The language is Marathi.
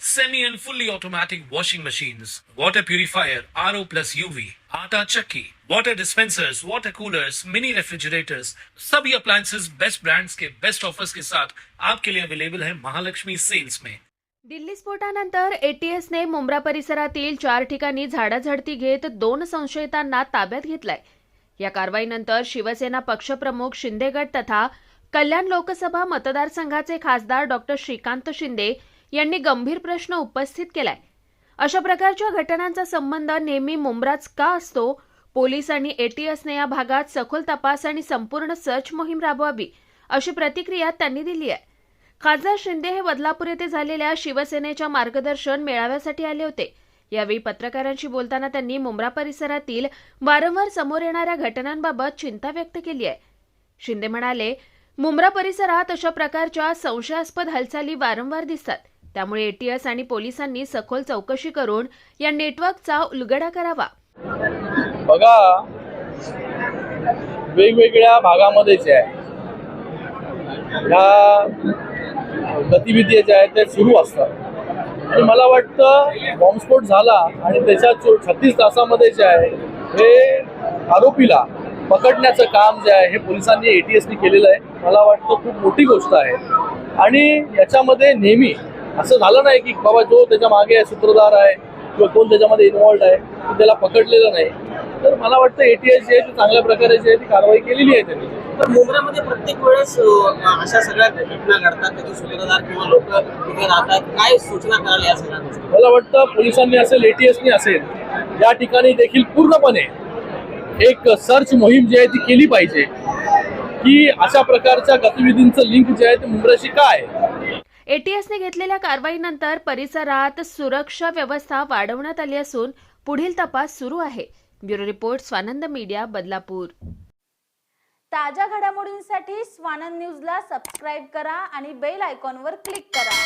semi and fully automatic washing machines, water purifier, RO plus UV, आटा chakki, water dispensers, water coolers, mini refrigerators, सभी appliances best brands के best offers के साथ आपके लिए available है महालक्ष्मी सेल्स में दिल्ली स्फोटानंतर एटीएसने मुंब्रा परिसरातील चार ठिकाणी झाडाझडती घेत दोन संशयितांना ताब्यात घेतलाय. या कारवाईनंतर शिवसेना पक्षप्रमुख शिंदेगड तथा कल्याण लोकसभा मतदारसंघाचे खासदार डॉक्टर श्रीकांत शिंदे यांनी गंभीर प्रश्न उपस्थित केलाय. अशा प्रकारच्या घटनांचा संबंध नेहमी मुंब्राच का असतो? पोलीस आणि एटीएसने या भागात सखोल तपास आणि संपूर्ण सर्च मोहीम राबवावी अशी प्रतिक्रिया त्यांनी दिली आहे. खासदार शिंदे हे बदलापूर येथे झालेल्या शिवसेनेच्या मार्गदर्शन मेळाव्यासाठी आले होते. यावेळी पत्रकारांशी बोलताना त्यांनी मुंब्रा परिसरातील वारंवार समोर येणाऱ्या घटनांबाबत चिंता व्यक्त केली आहे. शिंदे म्हणाले मुंब्रा परिसरात अशा प्रकारच्या संशयास्पद हालचाली वारंवार दिसतात. त्यामुळे एटीएस आणि पोलिसांनी सखोल चौकशी करून या नेटवर्कचा उलगडा करावा. बघा वेगवेगळ्या भागामध्ये जे आहे. ह्या गतिविधी ज्या आहेत त्या सुरू असतात. आणि मला वाटतं बॉम्बस्फोट झाला आणि त्याच्या छत्तीस तासामध्ये जे आहे हे आरोपीला पकडण्याचं काम जे आहे हे पोलिसांनी ए केलेलं आहे. मला वाटतं खूप मोठी गोष्ट आहे. आणि याच्यामध्ये नेहमी असं झालं नाही की बाबा जो त्याच्यामागे सूत्रधार आहे किंवा कोण त्याच्यामध्ये इन्वॉल्ड आहे तो त्याला पकडलेलं नाही. तर मला वाटतं एटीएस जे आहे ते चांगल्या प्रकारे जे आहे ती कारवाई केलेली आहे त्यांनी. तर मुंबईमध्ये प्रत्येक वेळेस अशा सगळ्या घटना घडतात त्याचे सूत्रधार किंवा लोक तिथे राहतात. काय सूचना कराल या सगळ्या गोष्टी? मला वाटतं पोलिसांनी असेल एटीएसनी असेल या ठिकाणी देखील पूर्णपणे एक सर्च मोहीम जी आहे ती केली पाहिजे. की अशा प्रकारच्या गतिविधींचं लिंक जे आहे ते मुंब्राशी काय? आहे एटीएसने घेतलेल्या कारवाईनंतर परिसरात सुरक्षा व्यवस्था वाढवण्यात आली असून पुढील तपास सुरू आहे. Bureau report Swanand media Badlapur. ताज्या घडामोडींसाठी स्वानंद न्यूजला सबस्क्राईब करा आणि बेल आयकॉनवर क्लिक करा.